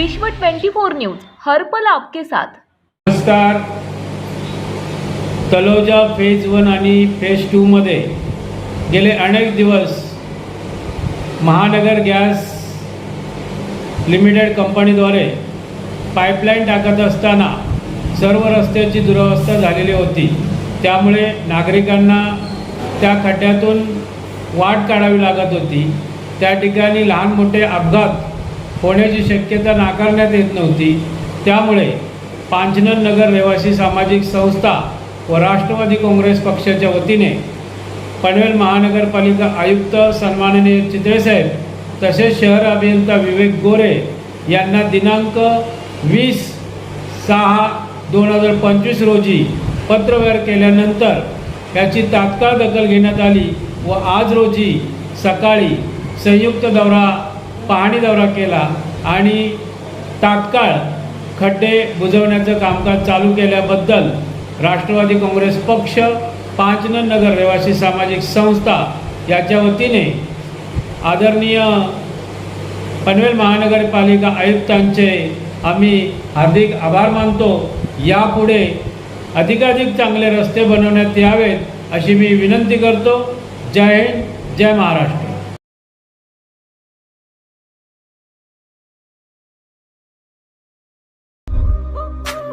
विश्व 24 न्यूज हर पल आपके साथ. नमस्कार. तलोजा फेज वन आणि फेज टूमध्ये गेले अनेक दिवस महानगर गॅस लिमिटेड कंपनीद्वारे पाईपलाईन टाकत असताना सर्व रस्त्याची दुरावस्था झालेली होती. त्यामुळे नागरिकांना त्या खड्ड्यातून वाट काढावी लागत होती. त्या ठिकाणी लहान मोठे अपघात होण्याची शक्यता नाकारण्यात येत नव्हती. त्यामुळे पांचनन नगर रहिवासी सामाजिक संस्था व राष्ट्रवादी काँग्रेस पक्षाच्या वतीने पनवेल महानगरपालिका आयुक्त सन्माननीय चित्रेसाहेब तसेच शहर अभियंता विवेक गोरे यांना दिनांक वीस सहा दोन हजार पंचवीस रोजी पत्रव्यवहार केल्यानंतर याची तात्काळ दखल घेण्यात आली व आज रोजी सकाळी संयुक्त दौरा पाहणी दौरा केला आणि तात्काळ खड्डे बुजवण्याचं कामकाज चालू केल्याबद्दल राष्ट्रवादी काँग्रेस पक्ष पाचनन नगर रहिवासी सामाजिक संस्था याच्या वतीने आदरणीय पनवेल महानगरपालिका आयुक्तांचे आम्ही हार्दिक आभार मानतो. यापुढे अधिकाधिक चांगले रस्ते बनवण्यात यावेत अशी मी विनंती करतो. जय हिंद जय महाराष्ट्र.